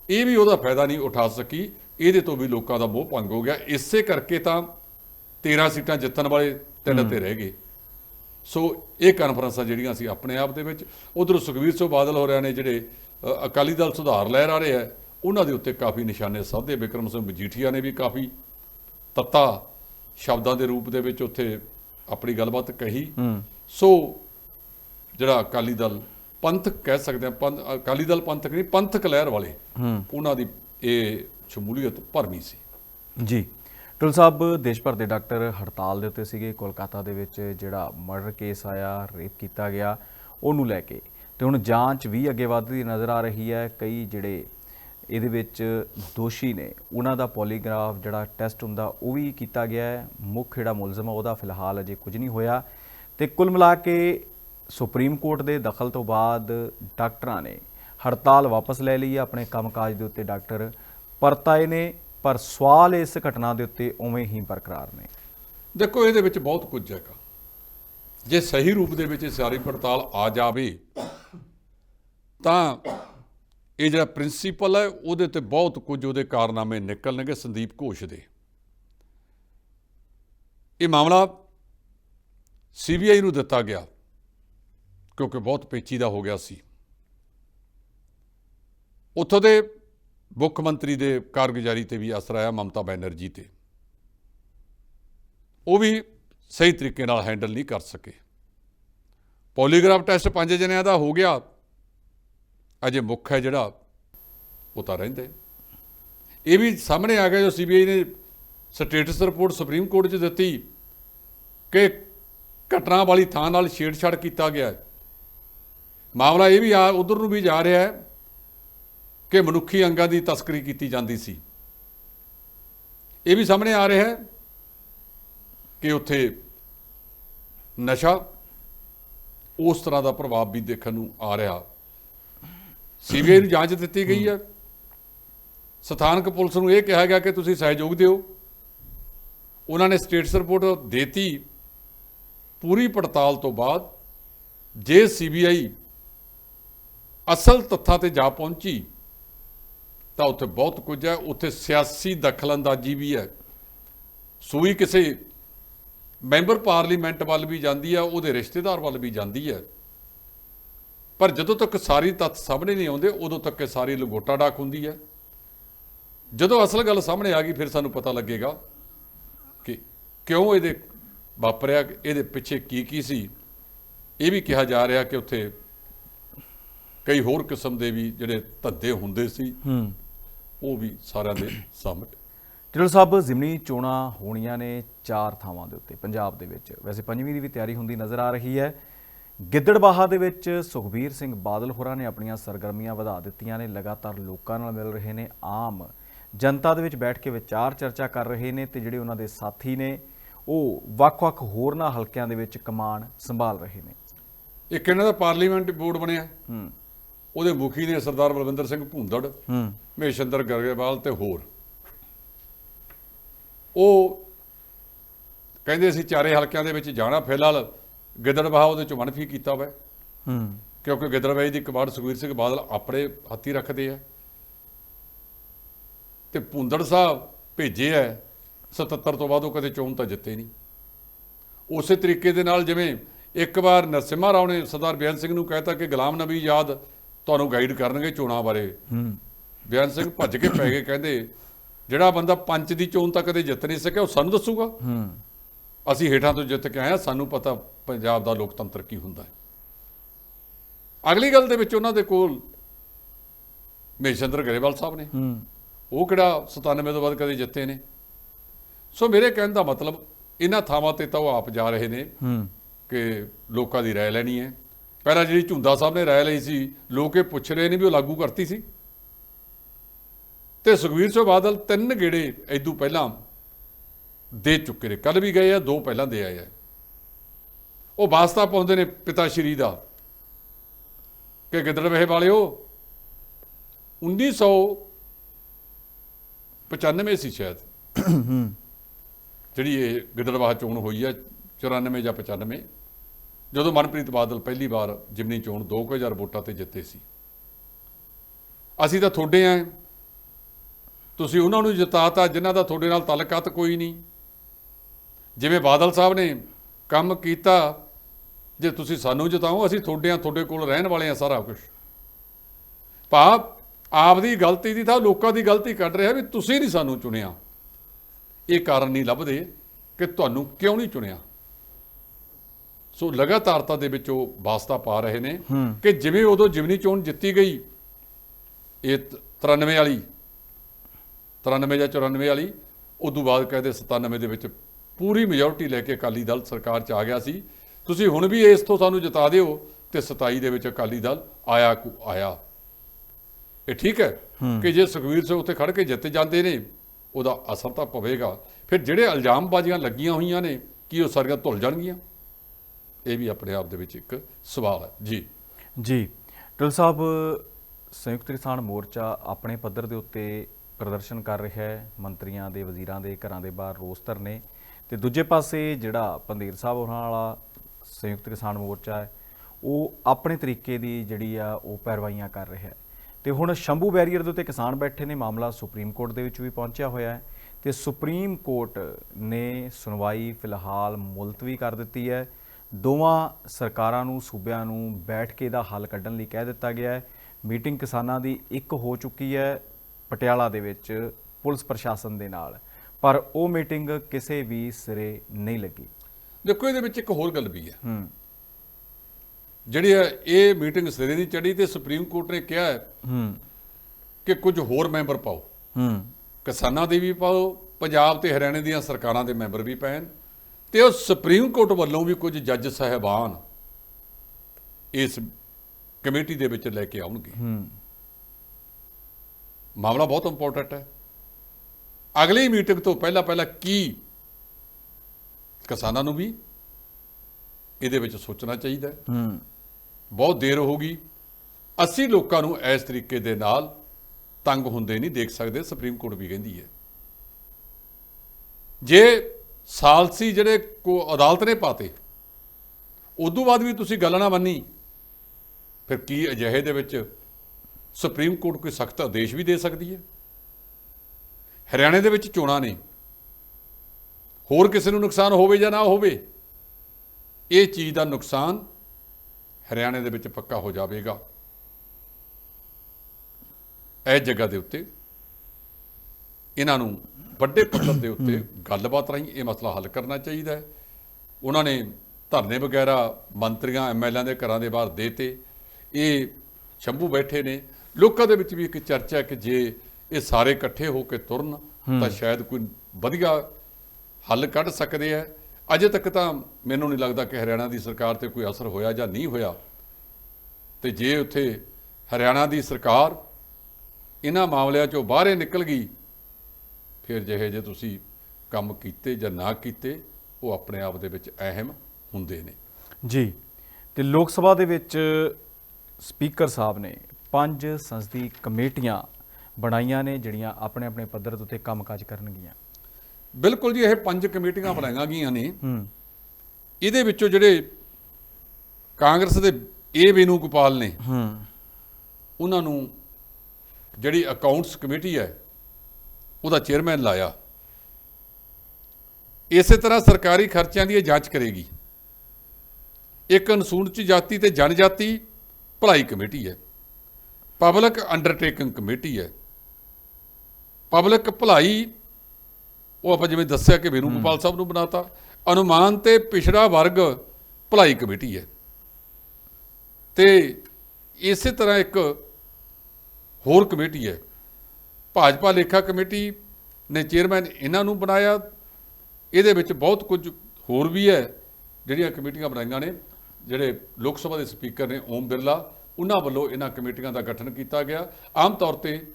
ਇਹ ਵੀ ਉਹਦਾ ਫਾਇਦਾ ਨਹੀਂ ਉਠਾ ਸਕੀ ਇਹਦੇ ਤੋਂ ਵੀ ਲੋਕਾਂ ਦਾ ਮੋਹ ਭੰਗ ਹੋ ਗਿਆ। ਇਸੇ ਕਰਕੇ ਤਾਂ 13 ਸੀਟਾਂ ਜਿੱਤਣ ਵਾਲੇ ਤਿੰਨ ਤੇ ਰਹਿ ਗਏ। ਸੋ ਇਹ ਕਾਨਫਰੰਸਾਂ ਜਿਹੜੀਆਂ ਸੀ ਆਪਣੇ ਆਪ ਦੇ ਵਿੱਚ ਉਧਰ ਸੁਖਵੀਰ ਸਿੰਘ ਬਾਦਲ ਹੋ ਰਿਆ ਨੇ ਜਿਹੜੇ ਅਕਾਲੀ ਦਲ ਸੁਧਾਰ ਲਹਿਰਾ ਰਹੇ ਆ ਉਹਨਾਂ ਦੇ ਉੱਤੇ ਕਾਫੀ ਨਿਸ਼ਾਨੇ ਸਾਧੇ। ਵਿਕਰਮ ਸਿੰਘ ਮਜੀਠੀਆ ਨੇ ਵੀ ਕਾਫੀ ਤੱਤਾ ਸ਼ਬਦਾਂ ਦੇ ਰੂਪ ਦੇ ਵਿੱਚ ਉੱਥੇ ਆਪਣੀ ਗੱਲਬਾਤ ਕਹੀ। ਹੂੰ। ਸੋ ਜਿਹੜਾ ਅਕਾਲੀ ਦਲ ਪੰਥਕ ਕਹਿ ਸਕਦੇ ਆ ਪੰਥ ਅਕਾਲੀ ਦਲ ਪੰਥਕ ਨਹੀਂ ਪੰਥਕ ਲਹਿਰ ਵਾਲੇ ਹੂੰ। ਉਹਨਾਂ ਦੀ ਇਹ ਸ਼ਮੂਲੀਅਤ ਭਰਮੀ ਸੀ। ਜੀ ਟੁਲ ਸਾਹਿਬ ਦੇਸ਼ ਭਰ ਦੇ ਡਾਕਟਰ ਹੜਤਾਲ ਦੇ ਉੱਤੇ ਸੀਗੇ। ਕੋਲਕਾਤਾ ਦੇ ਵਿੱਚ ਜਿਹੜਾ ਮਰਡਰ ਕੇਸ ਆਇਆ ਰੇਪ ਕੀਤਾ ਗਿਆ ਉਹਨੂੰ ਲੈ ਕੇ। ਤੇ ਹੁਣ ਜਾਂਚ ਵੀ ਅੱਗੇ ਵੱਧਦੀ ਨਜ਼ਰ ਆ ਰਹੀ ਹੈ। ਕਈ ਜਿਹੜੇ ਇਹਦੇ ਵਿੱਚ ਦੋਸ਼ੀ ਨੇ ਉਹਨਾਂ ਦਾ ਪੋਲੀਗ੍ਰਾਫ ਜਿਹੜਾ ਟੈਸਟ ਹੁੰਦਾ ਉਹ ਵੀ ਕੀਤਾ ਗਿਆ ਹੈ। ਮੁੱਖ ਜਿਹੜਾ ਮੁਲਜ਼ਮ ਆ ਉਹਦਾ ਫਿਲਹਾਲ ਅਜੇ ਕੁਝ ਨਹੀਂ ਹੋਇਆ। ਤੇ ਕੁੱਲ ਮਿਲਾ ਕੇ ਸੁਪਰੀਮ ਕੋਰਟ ਦੇ ਦਖਲ ਤੋਂ ਬਾਅਦ ਡਾਕਟਰਾਂ ਨੇ ਹੜਤਾਲ ਵਾਪਸ ਲੈ ਲਈ ਹੈ ਆਪਣੇ ਕੰਮਕਾਜ ਦੇ ਉੱਤੇ ਡਾਕਟਰ। ਪਰਤਾਏ ਨੇ, ਪਰ ਸਵਾਲ ਇਸ ਘਟਨਾ ਦੇ ਉੱਤੇ ਉਵੇਂ ਹੀ ਬਰਕਰਾਰ ਨੇ। ਦੇਖੋ, ਇਹਦੇ ਵਿੱਚ ਬਹੁਤ ਕੁਝ ਹੈਗਾ। ਜੇ ਸਹੀ ਰੂਪ ਦੇ ਵਿੱਚ ਇਹ ਸਾਰੀ ਪੜਤਾਲ ਆ ਜਾਵੇ, ਤਾਂ ਇਹ ਜਿਹੜਾ ਪ੍ਰਿੰਸੀਪਲ ਹੈ, ਉਹਦੇ ਤੇ ਬਹੁਤ ਕੁਝ ਉਹਦੇ ਕਾਰਨਾਮੇ ਨਿਕਲਣਗੇ ਸੰਦੀਪ ਘੋਸ਼ ਦੇ। ਇਹ ਮਾਮਲਾ ਸੀਬੀਆਈ ਨੂੰ ਦਿੱਤਾ ਗਿਆ, ਕਿਉਂਕਿ ਬਹੁਤ ਪੇਚੀਦਾ ਹੋ ਗਿਆ ਸੀ। ਉੱਥੋਂ ਦੇ ਮੁੱਖ ਮੰਤਰੀ ਦੇ ਕਾਰਗੁਜ਼ਾਰੀ ਤੇ ਵੀ ਅਸਰ ਆਇਆ ਮਮਤਾ ਬੈਨਰਜੀ ਤੇ। ਉਹ ਵੀ ਸਹੀ ਤਰੀਕੇ ਨਾਲ ਹੈਂਡਲ ਨਹੀਂ ਕਰ ਸਕੇ। ਪੋਲੀਗ੍ਰਾਫ ਟੈਸਟ ਪੰਜ ਜਣਿਆਂ ਦਾ ਹੋ ਗਿਆ। ਅਜੇ ਮੁੱਖ ਹੈ ਜਿਹੜਾ, ਉਹ ਤਾਂ ਰਹਿੰਦੇ। ਇਹ ਵੀ ਸਾਹਮਣੇ ਆ ਗਿਆ ਜੋ ਸੀਬੀਆਈ ਨੇ ਸਟੇਟਸ ਰਿਪੋਰਟ ਸੁਪਰੀਮ ਕੋਰਟ 'ਚ ਦਿੱਤੀ ਕਿ ਘਟਨਾ ਵਾਲੀ ਥਾਂ ਨਾਲ ਛੇੜਛਾੜ ਕੀਤਾ ਗਿਆ ਹੈ। ਮਾਮਲਾ ਇਹ ਵੀ ਆ, ਉਧਰ ਨੂੰ ਵੀ ਜਾ ਰਿਹਾ ਹੈ ਕਿ ਮਨੁੱਖੀ ਅੰਗਾਂ ਦੀ ਤਸਕਰੀ ਕੀਤੀ ਜਾਂਦੀ ਸੀ। ਇਹ ਵੀ ਸਾਹਮਣੇ ਆ ਰਿਹਾ ਹੈ ਕਿ ਉੱਥੇ ਨਸ਼ਾ ਉਸ ਤਰ੍ਹਾਂ ਦਾ ਪ੍ਰਭਾਵ ਵੀ ਦੇਖਣ ਨੂੰ ਆ ਰਿਹਾ। ਸੀਬੀਆਈ ਨੂੰ ਜਾਂਚ ਦਿੱਤੀ ਗਈ ਹੈ। ਸਥਾਨਕ ਪੁਲਿਸ ਨੂੰ ਇਹ ਕਿਹਾ ਗਿਆ ਕਿ ਤੁਸੀਂ ਸਹਿਯੋਗ ਦਿਓ। ਉਹਨਾਂ ਨੇ ਸਟੇਟਸ ਰਿਪੋਰਟ ਦੇਤੀ ਪੂਰੀ ਪੜਤਾਲ ਤੋਂ ਬਾਅਦ ਜੇ ਸੀਬੀਆਈ ਅਸਲ ਤੱਥਾਂ ਤੇ ਜਾ ਪਹੁੰਚੀ, ਤਾਂ ਉੱਥੇ ਬਹੁਤ ਕੁਝ ਹੈ। ਉੱਥੇ ਸਿਆਸੀ ਦਖਲਅੰਦਾਜ਼ੀ ਵੀ ਹੈ। ਸੂਈ ਕਿਸੇ ਮੈਂਬਰ ਪਾਰਲੀਮੈਂਟ ਵੱਲ ਵੀ ਜਾਂਦੀ ਹੈ, ਉਹਦੇ ਰਿਸ਼ਤੇਦਾਰ ਵੱਲ ਵੀ ਜਾਂਦੀ ਹੈ। ਪਰ ਜਦੋਂ ਤੱਕ ਸਾਰੀ ਤੱਥ ਸਾਹਮਣੇ ਨਹੀਂ ਆਉਂਦੇ, ਉਦੋਂ ਤੱਕ ਇਹ ਸਾਰੀ ਲਗੋਟਾ ਡਾਕ ਹੁੰਦੀ ਹੈ। ਜਦੋਂ ਅਸਲ ਗੱਲ ਸਾਹਮਣੇ ਆ ਗਈ, ਫਿਰ ਸਾਨੂੰ ਪਤਾ ਲੱਗੇਗਾ ਕਿ ਕਿਉਂ ਇਹਦੇ ਵਾਪਰਿਆ ਇਹਦੇ ਪਿੱਛੇ ਕੀ ਕੀ ਸੀ? ਇਹ ਵੀ ਕਿਹਾ ਜਾ ਰਿਹਾ ਕਿ ਉੱਥੇ ਕਈ ਹੋਰ ਕਿਸਮ ਦੇ ਵੀ ਜਿਹੜੇ ਧੰਦੇ ਹੁੰਦੇ ਸੀ ਹੂੰ। ਉਹ ਵੀ ਸਾਰਿਆਂ ਦੇ ਸਾਹਮਣੇ। ਢਿੱਲੋਂ ਸਾਹਿਬ ਜ਼ਿਮਨੀ ਚੋਣਾਂ ਹੋਣੀਆਂ ਨੇ ਚਾਰ ਥਾਵਾਂ ਦੇ ਉੱਤੇ ਪੰਜਾਬ ਦੇ ਵਿੱਚ। ਵੈਸੇ ਪੰਜਵੀਂ ਦੀ ਵੀ ਤਿਆਰੀ ਹੁੰਦੀ ਨਜ਼ਰ ਆ ਰਹੀ ਹੈ। ਗਿੱਦੜਬਾਹਾ ਦੇ ਵਿੱਚ ਸੁਖਬੀਰ ਸਿੰਘ ਬਾਦਲ ਹੋਰਾਂ ਨੇ ਆਪਣੀਆਂ ਸਰਗਰਮੀਆਂ ਵਧਾ ਦਿੱਤੀਆਂ ਨੇ ਲਗਾਤਾਰ ਲੋਕਾਂ ਨਾਲ ਮਿਲ ਰਹੇ ਨੇ ਆਮ ਜਨਤਾ ਦੇ ਵਿੱਚ ਬੈਠ ਕੇ ਵਿਚਾਰ ਚਰਚਾ ਕਰ ਰਹੇ ਨੇ ਤੇ ਜਿਹੜੇ ਉਹਨਾਂ ਦੇ ਸਾਥੀ ਨੇ ਉਹ ਵੱਖ-ਵੱਖ ਹੋਰਨਾਂ ਹਲਕਿਆਂ ਦੇ ਵਿੱਚ ਕਮਾਨ ਸੰਭਾਲ ਰਹੇ ਨੇ। ਇੱਕ ਇਹਨਾਂ ਦਾ ਪਾਰਲੀਮੈਂਟ ਬੋਰਡ ਬਣਿਆ। ਹੂੰ। ਉਹਦੇ ਮੁਖੀ ਨੇ ਸਰਦਾਰ ਬਲਵਿੰਦਰ ਸਿੰਘ ਭੂੰਦੜ ਹੂੰ। ਮਹੇਸ਼ੰਦਰ ਗਰਗੇਵਾਲ ਤੇ ਹੋਰ। ਉਹ ਕਹਿੰਦੇ ਅਸੀਂ ਚਾਰੇ ਹਲਕਿਆਂ ਦੇ ਵਿੱਚ ਜਾਣਾ ਫਿਲਹਾਲ ਗਿੱਦੜਬਾਹਾ ਉਹਦੇ ਚ ਮਨਫੀ ਕੀਤਾ ਵਾ। ਹੂੰ। ਕਿਉਂਕਿ ਗਿੱਦੜਬਾਹੀ ਦੀ ਕਬਾੜ ਸੁਖਵੀਰ ਸਿੰਘ ਬਾਦਲ ਆਪਣੇ ਹੱਥੀ ਰੱਖਦੇ ਆ। ਤੇ ਭੁੰਦੜ ਸਾਹਿਬ ਭੇਜੇ ਆ 77 ਤੋਂ ਬਾਅਦ ਉਹ ਕਦੇ ਚੋਣ ਤਾਂ ਜਿੱਤੇ ਨਹੀਂ। ਉਸੇ ਤਰੀਕੇ ਦੇ ਨਾਲ ਜਿਵੇਂ ਇੱਕ ਵਾਰ ਨਰਸਿਮਹਾ ਰਾਓ ਨੇ ਸਰਦਾਰ ਬਿਆਨ ਸਿੰਘ ਨੂੰ ਕਹਿਤਾ ਕਿ ਗੁਲਾਮ ਨਬੀ ਯਾਦ ਤੁਹਾਨੂੰ ਗਾਈਡ ਕਰਨਗੇ ਚੋਣਾਂ ਬਾਰੇ। ਹੂੰ। ਬਿਆਨ ਸਿੰਘ ਭੱਜ ਕੇ ਪੈ ਗਏ ਕਹਿੰਦੇ ਜਿਹੜਾ ਬੰਦਾ ਪੰਚ ਦੀ ਚੋਣ ਤਾਂ ਕਦੇ ਜਿੱਤ ਨਹੀਂ ਸਕਿਆ ਉਹ ਸਾਨੂੰ ਦੱਸੂਗਾ। ਹੂੰ। ਅਸੀਂ ਹੇਠਾਂ ਤੋਂ ਜਿੱਤ ਕੇ ਆਏ ਸਾਨੂੰ ਪਤਾ ਪੰਜਾਬ ਦਾ ਲੋਕਤੰਤਰ ਕੀ ਹੁੰਦਾ ਹੈ। ਅਗਲੀ ਗੱਲ ਦੇ ਵਿੱਚ ਉਹਨਾਂ ਦੇ ਕੋਲ ਮਹੇਸ਼ੰਦਰ ਗਰੇਵਾਲ ਸਾਹਿਬ ਨੇ। ਹੂੰ। ਉਹ ਕਿਹੜਾ 97 ਤੋਂ ਬਾਅਦ ਕਦੇ ਜਿੱਤੇ ਨੇ? ਸੋ ਮੇਰੇ ਕਹਿਣ ਦਾ ਮਤਲਬ ਇਹਨਾਂ ਥਾਵਾਂ ਤੇ ਤਾਂ ਉਹ ਆਪ ਜਾ ਰਹੇ ਨੇ ਹੂੰ। ਕਿ ਲੋਕਾਂ ਦੀ ਰਾਏ ਲੈਣੀ ਹੈ। ਪਹਿਲਾਂ ਜਿਹੜੀ ਝੁੰਦਾ ਸਾਹਿਬ ਨੇ ਰਾਏ ਲਈ ਸੀ ਲੋਕ ਇਹ ਪੁੱਛ ਰਹੇ ਨੇ ਵੀ ਉਹ ਲਾਗੂ ਕਰਤੀ ਸੀ। ਤੇ ਸੁਖਵੀਰ ਸਿੰਘ ਬਾਦਲ ਤਿੰਨ ਗੇੜੇ ਐਦੂ ਪਹਿਲਾਂ ਦੇ ਚੁੱਕੇ ਨੇ। ਕੱਲ ਵੀ ਗਏ ਆ ਦੋ ਪਹਿਲਾਂ ਦੇ ਆਏ ਆ। ਉਹ ਵਾਸਤਾ ਪਾਉਂਦੇ ਨੇ ਪਿਤਾ ਸ਼੍ਰੀ ਦਾ। ਕਿ ਗਿੱਦੜਵੇ ਵਾਲਿਓ 1995 ਸੀ ਸ਼ਾਇਦ। ਜਿਹੜੀ ਇਹ ਗਿੱਦੜਵਾਹ ਚੋਣ ਹੋਈ ਹੈ 94 ਜਾਂ 95 ਜਦੋਂ ਮਨਪ੍ਰੀਤ ਬਾਦਲ ਪਹਿਲੀ ਵਾਰ ਜਿਮਨੀ ਚੋਣ 2000 ਵੋਟਾਂ ਤੇ ਜਿੱਤੇ ਸੀ। ਅਸੀਂ ਤਾਂ ਤੁਹਾਡੇ ਆਂ। ਤੁਸੀਂ ਉਹਨਾਂ ਨੂੰ ਜਿਤਾਤਾ, ਜਿਨ੍ਹਾਂ ਦਾ ਤੁਹਾਡੇ ਨਾਲ ਤਾਲੁਕਾਤ ਕੋਈ ਨਹੀਂ। ਜਿਵੇਂ ਬਾਦਲ ਸਾਹਿਬ ਨੇ ਕੰਮ ਕੀਤਾ, ਜੇ ਤੁਸੀਂ ਸਾਨੂੰ ਜਿਤਾਓ, ਅਸੀਂ ਤੁਹਾਡੇ ਆਂ, ਤੁਹਾਡੇ ਕੋਲ ਰਹਿਣ ਵਾਲੇ ਆ ਸਾਰਾ ਕੁਝ ਭਾਵ ਆਪਦੀ ਗਲਤੀ ਦੀ ਤਾਂ ਲੋਕਾਂ ਦੀ ਗਲਤੀ ਕੱਢ ਰਿਹਾ ਵੀ ਤੁਸੀਂ ਨਹੀਂ ਸਾਨੂੰ ਚੁਣਿਆ। ਇਹ ਕਾਰਨ ਨਹੀਂ ਲੱਭਦੇ ਕਿ ਤੁਹਾਨੂੰ ਕਿਉਂ ਨਹੀਂ ਚੁਣਿਆ। ਸੋ ਲਗਾਤਾਰਤਾ ਦੇ ਵਿੱਚ ਉਹ ਵਾਸਤਾ ਪਾ ਰਹੇ ਨੇ। ਕਿ ਜਿਵੇਂ ਉਦੋਂ ਜਿਮਨੀ ਚੋਣ ਜਿੱਤੀ ਗਈ ਇਹ ਤ- 93 ਵਾਲੀ 93 ਜਾਂ 94 ਵਾਲੀ ਉਦੋਂ ਬਾਅਦ ਕਹਿੰਦੇ 97 ਦੇ ਵਿੱਚ ਪੂਰੀ ਮੈਜੋਰਟੀ ਲੈ ਕੇ ਅਕਾਲੀ ਦਲ ਸਰਕਾਰ 'ਚ ਆ ਗਿਆ ਸੀ। ਤੁਸੀਂ ਹੁਣ ਵੀ ਇਸ ਤੋਂ ਸਾਨੂੰ ਜਿਤਾ ਦਿਓ ਤੇ 27 ਦੇ ਵਿੱਚ ਅਕਾਲੀ ਦਲ ਆਇਆ ਕੁ ਆਇਆ। ਇਹ ਠੀਕ ਹੈ ਕਿ ਜੇ ਸੁਖਵੀਰ ਸਿੰਘ ਉੱਥੇ ਖੜ ਕੇ ਜਿੱਤ ਜਾਂਦੇ ਨੇ ਉਹਦਾ ਅਸਰ ਤਾਂ ਪਵੇਗਾ। ਫਿਰ ਜਿਹੜੇ ਇਲਜ਼ਾਮਬਾਜ਼ੀਆਂ ਲੱਗੀਆਂ ਹੋਈਆਂ ਨੇ, ਕੀ ਉਹ ਸਾਰੀਆਂ ਧੁੱਲ ਜਾਣਗੀਆਂ? ਇਹ ਵੀ ਆਪਣੇ ਆਪ ਦੇ ਵਿੱਚ ਇੱਕ ਸਵਾਲ ਹੈ। ਜੀ। ਜੀ, ਢਿੱਲ ਸਾਹਿਬ, ਸੰਯੁਕਤ ਕਿਸਾਨ ਮੋਰਚਾ ਆਪਣੇ ਪੱਧਰ ਦੇ ਉੱਤੇ ਪ੍ਰਦਰਸ਼ਨ ਕਰ ਰਿਹਾ ਹੈ। ਮੰਤਰੀਆਂ ਦੇ, ਵਜ਼ੀਰਾਂ ਦੇ ਘਰਾਂ ਦੇ ਬਾਹਰ ਰੋਸ ਧਰਨੇ ਤੇ ਦੂਜੇ ਪਾਸੇ ਜਿਹੜਾ ਪੰਧੀਰ ਸਾਹਿਬ ਹੋਰਾਂ ਵਾਲਾ ਸੰਯੁਕਤ ਕਿਸਾਨ ਮੋਰਚਾ ਹੈ, ਉਹ ਆਪਣੇ ਤਰੀਕੇ ਦੀ ਜਿਹੜੀ ਆ, ਉਹ ਪੈਰਵਾਈਆਂ ਕਰ ਰਿਹਾ ਹੈ। ਤੇ ਹੁਣ ਸ਼ੰਭੂ ਬੈਰੀਅਰ ਦੇ ਉੱਤੇ ਕਿਸਾਨ ਬੈਠੇ ਨੇ। ਮਾਮਲਾ ਸੁਪਰੀਮ ਕੋਰਟ ਦੇ ਵਿੱਚ ਵੀ ਪਹੁੰਚਿਆ ਹੋਇਆ ਹੈ ਤੇ ਸੁਪਰੀਮ ਕੋਰਟ ਨੇ ਸੁਣਵਾਈ ਫਿਲਹਾਲ ਮੁਲਤਵੀ ਕਰ ਦਿੱਤੀ ਹੈ। ਦੋਵਾਂ ਸਰਕਾਰਾਂ ਨੂੰ ਸੂਬਿਆਂ ਨੂੰ ਬੈਠ ਕੇ ਇਹਦਾ ਹੱਲ ਕੱਢਣ ਲਈ ਕਹਿ ਦਿੱਤਾ ਗਿਆ ਹੈ। ਮੀਟਿੰਗ ਕਿਸਾਨਾਂ ਦੀ ਇੱਕ ਹੋ ਚੁੱਕੀ ਹੈ ਪਟਿਆਲਾ ਦੇ ਵਿੱਚ ਪੁਲਿਸ ਪ੍ਰਸ਼ਾਸਨ ਦੇ ਨਾਲ। ਪਰ ਉਹ ਮੀਟਿੰਗ ਕਿਸੇ ਵੀ ਸਿਰੇ ਨਹੀਂ ਲੱਗੀ। ਦੇਖੋ ਇਹਦੇ ਵਿੱਚ ਇੱਕ ਹੋਰ ਗੱਲ ਵੀ ਹੈ। ਹੂੰ। ਜਿਹੜੀ ਹੈ ਇਹ ਮੀਟਿੰਗ ਸਿਰੇ ਦੀ ਚੜੀ ਤੇ ਸੁਪਰੀਮ ਕੋਰਟ ਨੇ ਕਿਹਾ ਹੈ ਹੂੰ। ਕਿ ਕੁਝ ਹੋਰ ਮੈਂਬਰ ਪਾਓ। ਹੂੰ। ਕਿਸਾਨਾਂ ਦੇ ਵੀ ਪਾਓ ਪੰਜਾਬ ਤੇ ਹਰਿਆਣੇ ਦੀਆਂ ਸਰਕਾਰਾਂ ਦੇ ਮੈਂਬਰ ਵੀ ਪੈਣ ਤੇ ਉਹ ਸੁਪਰੀਮ ਕੋਰਟ ਵੱਲੋਂ ਵੀ ਕੁਝ ਜੱਜ ਸਾਹਿਬਾਨ ਇਸ ਕਮੇਟੀ ਦੇ ਵਿੱਚ ਲੈ ਕੇ ਆਉਣਗੇ। ਹੂੰ। ਮਾਮਲਾ ਬਹੁਤ ਇੰਪੋਰਟੈਂਟ ਹੈ। ਅਗਲੀ ਮੀਟਿੰਗ ਤੋਂ ਪਹਿਲਾਂ ਪਹਿਲਾਂ ਕੀ ਕਿਸਾਨਾਂ ਨੂੰ ਵੀ ਇਹਦੇ ਵਿੱਚ ਸੋਚਣਾ ਚਾਹੀਦਾ ਹੈ। ਹੂੰ। ਬਹੁਤ ਦੇਰ ਹੋ ਗਈ। ਅਸੀਂ ਲੋਕਾਂ ਨੂੰ ਇਸ ਤਰੀਕੇ ਦੇ ਨਾਲ ਤੰਗ ਹੁੰਦੇ ਨਹੀਂ ਦੇਖ ਸਕਦੇ, ਸੁਪਰੀਮ ਕੋਰਟ ਵੀ ਕਹਿੰਦੀ ਹੈ। ਜੇ ਸਾਲਸੀ ਜਿਹੜੇ ਕੋ ਅਦਾਲਤ ਨੇ ਪਾਤੇ, ਉਦੋਂ ਬਾਅਦ ਵੀ ਤੁਸੀਂ ਗੱਲ ਨਾ ਮੰਨੀ, ਫਿਰ ਕੀ ਅਜਿਹੇ ਦੇ ਵਿੱਚ ਸੁਪਰੀਮ ਕੋਰਟ ਕੋਈ ਸਖਤ ਆਦੇਸ਼ ਵੀ ਦੇ ਸਕਦੀ ਹੈ? ਹਰਿਆਣੇ ਦੇ ਵਿੱਚ ਚੋਣਾਂ ਨੇ। ਹੋਰ ਕਿਸੇ ਨੂੰ ਨੁਕਸਾਨ ਹੋਵੇ ਜਾਂ ਨਾ ਹੋਵੇ, ਇਹ ਚੀਜ਼ ਦਾ ਨੁਕਸਾਨ ਹਰਿਆਣੇ ਦੇ ਵਿੱਚ ਪੱਕਾ ਹੋ ਜਾਵੇਗਾ। ਇਹ ਜਗ੍ਹਾ ਦੇ ਉੱਤੇ ਇਹਨਾਂ ਨੂੰ ਵੱਡੇ ਪੱਧਰ ਦੇ ਉੱਤੇ ਗੱਲਬਾਤ ਰਾਹੀਂ ਇਹ ਮਸਲਾ ਹੱਲ ਕਰਨਾ ਚਾਹੀਦਾ ਹੈ। ਉਹਨਾਂ ਨੇ ਧਰਨੇ ਵਗੈਰਾ ਮੰਤਰੀਆਂ ਐਮਐਲਏ ਦੇ ਘਰਾਂ ਦੇ ਬਾਹਰ ਦੇਤੇ ਇਹ ਸ਼ੰਭੂ ਬੈਠੇ ਨੇ। ਲੋਕਾਂ ਦੇ ਵਿੱਚ ਵੀ ਇੱਕ ਚਰਚਾ ਹੈ ਕਿ ਜੇ ਇਹ ਸਾਰੇ ਇਕੱਠੇ ਹੋ ਕੇ ਤੁਰਨ ਤਾਂ ਸ਼ਾਇਦ ਕੋਈ ਵਧੀਆ ਹੱਲ ਕੱਢ ਸਕਦੇ ਆ ਅਜੇ ਤੱਕ ਤਾਂ ਮੈਨੂੰ ਨਹੀਂ ਲੱਗਦਾ ਕਿ ਹਰਿਆਣਾ ਦੀ ਸਰਕਾਰ ਤੇ ਕੋਈ ਅਸਰ ਹੋਇਆ ਜਾਂ ਨਹੀਂ ਹੋਇਆ। ਤੇ ਜੇ ਉੱਥੇ ਹਰਿਆਣਾ ਦੀ ਸਰਕਾਰ ਇਹਨਾਂ ਮਾਮਲਿਆਂ ਚੋਂ ਬਾਹਰੇ ਨਿਕਲ ਗਈ, ਫਿਰ ਜਿਹੇ ਜੇ ਤੁਸੀਂ ਕੰਮ ਕੀਤੇ ਜਾਂ ਨਾ ਕੀਤੇ, ਉਹ ਆਪਣੇ ਆਪ ਦੇ ਵਿੱਚ ਅਹਿਮ ਹੁੰਦੇ ਨੇ। ਜੀ, ਤੇ ਲੋਕ ਸਭਾ ਦੇ ਵਿੱਚ ਸਪੀਕਰ ਸਾਹਿਬ ਨੇ ਪੰਜ ਸੰਸਦੀ ਕਮੇਟੀਆਂ ਬਣਾਈਆਂ ਨੇ, ਜਿਹੜੀਆਂ ਆਪਣੇ ਆਪਣੇ ਪੱਧਰ ਦੇ ਉੱਤੇ ਕੰਮਕਾਜ ਕਰਨਗੀਆਂ। ਬਿਲਕੁਲ ਜੀ ਇਹ ਪੰਜ ਕਮੇਟੀਆਂ ਬਣਾਈਆਂ ਗਈਆਂ ਨੇ। ਹੂੰ। ਇਹਦੇ ਵਿੱਚੋਂ ਜਿਹੜੇ ਕਾਂਗਰਸ ਦੇ ਏ ਵੇਨੂ ਗੋਪਾਲ ਨੇ ਹੂੰ। ਉਹਨਾਂ ਨੂੰ ਜਿਹੜੀ ਅਕਾਊਂਟਸ ਕਮੇਟੀ ਹੈ ਉਹਦਾ ਚੇਅਰਮੈਨ ਲਾਇਆ। ਇਸੇ ਤਰ੍ਹਾਂ ਸਰਕਾਰੀ ਖਰਚਿਆਂ ਦੀ ਇਹ ਜਾਂਚ ਕਰੇਗੀ। ਇੱਕ ਅਨੁਸੂਚਿਤ ਜਾਤੀ ਤੇ ਜਨਜਾਤੀ ਭਲਾਈ ਕਮੇਟੀ ਹੈ। ਪਬਲਿਕ ਅੰਡਰਟੇਕਿੰਗ ਕਮੇਟੀ ਹੈ। ਪਬਲਿਕ ਭਲਾਈ ਉਹ ਆਪਾਂ ਜਿਵੇਂ ਦੱਸਿਆ ਕਿ ਵੀਰੂ ਗੋਪਾਲ ਸਾਹਿਬ ਨੂੰ ਬਣਾਤਾ ਅਨੁਮਾਨ ਤੇ ਪਿਛੜਾ ਵਰਗ ਭਲਾਈ ਕਮੇਟੀ ਹੈ। ਤੇ ਇਸੇ ਤਰ੍ਹਾਂ ਇੱਕ ਹੋਰ ਕਮੇਟੀ ਹੈ। ਭਾਜਪਾ ਲੇਖਾ ਕਮੇਟੀ ਨੇ ਚੇਅਰਮੈਨ ਇਹਨਾਂ ਨੂੰ ਬਣਾਇਆ। ਇਹਦੇ ਵਿੱਚ ਬਹੁਤ ਕੁਝ ਹੋਰ ਵੀ ਹੈ ਜਿਹੜੀਆਂ ਕਮੇਟੀਆਂ ਬਣਾਈਆਂ ਨੇ ਜਿਹੜੇ ਲੋਕ ਸਭਾ ਦੇ ਸਪੀਕਰ ਨੇ ਓਮ ਬਿਰਲਾ ਉਹਨਾਂ ਵੱਲੋਂ ਇਹਨਾਂ ਕਮੇਟੀਆਂ ਦਾ ਗਠਨ ਕੀਤਾ ਗਿਆ। ਆਮ ਤੌਰ ਤੇ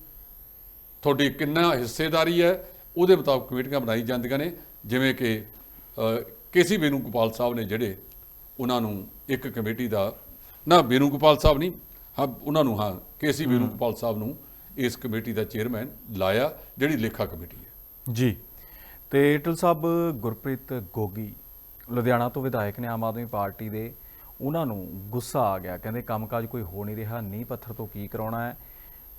ਤੁਹਾਡੀ ਕਿੰਨਾ ਹਿੱਸੇਦਾਰੀ ਹੈ ਉਹਦੇ ਮੁਤਾਬਕ ਕਮੇਟੀਆਂ ਬਣਾਈ ਜਾਂਦੀਆਂ ਨੇ ਜਿਵੇਂ ਕਿ ਕੇਸੀ ਬੇਨੂ ਗੋਪਾਲ ਸਾਹਿਬ ਨੇ ਜਿਹੜੇ ਉਹਨਾਂ ਨੂੰ ਇੱਕ ਕਮੇਟੀ ਦਾ ਨਾ ਬੇਨੂ ਗੋਪਾਲ ਸਾਹਿਬ ਨਹੀਂ ਹਾਂ ਉਹਨਾਂ ਨੂੰ ਹਾਂ ਕੇਸੀ ਬੇਨੂ ਗੋਪਾਲ ਸਾਹਿਬ ਨੂੰ ਇਸ ਕਮੇਟੀ ਦਾ ਚੇਅਰਮੈਨ ਲਾਇਆ ਜਿਹੜੀ ਲੇਖਾ ਕਮੇਟੀ ਹੈ। ਜੀ। ਤੇ ਏਟਲ ਸਾਹਿਬ ਗੁਰਪ੍ਰੀਤ ਗੋਗੀ ਲੁਧਿਆਣਾ ਤੋਂ ਵਿਧਾਇਕ ਨੇ ਆਮ ਆਦਮੀ ਪਾਰਟੀ ਦੇ ਉਹਨਾਂ ਨੂੰ ਗੁੱਸਾ ਆ ਗਿਆ ਕਹਿੰਦੇ ਕੰਮਕਾਜ ਕੋਈ ਹੋ ਨਹੀਂ ਰਿਹਾ ਨੀਂਹ ਪੱਥਰ ਤੋਂ ਕੀ ਕਰਾਉਣਾ ਹੈ?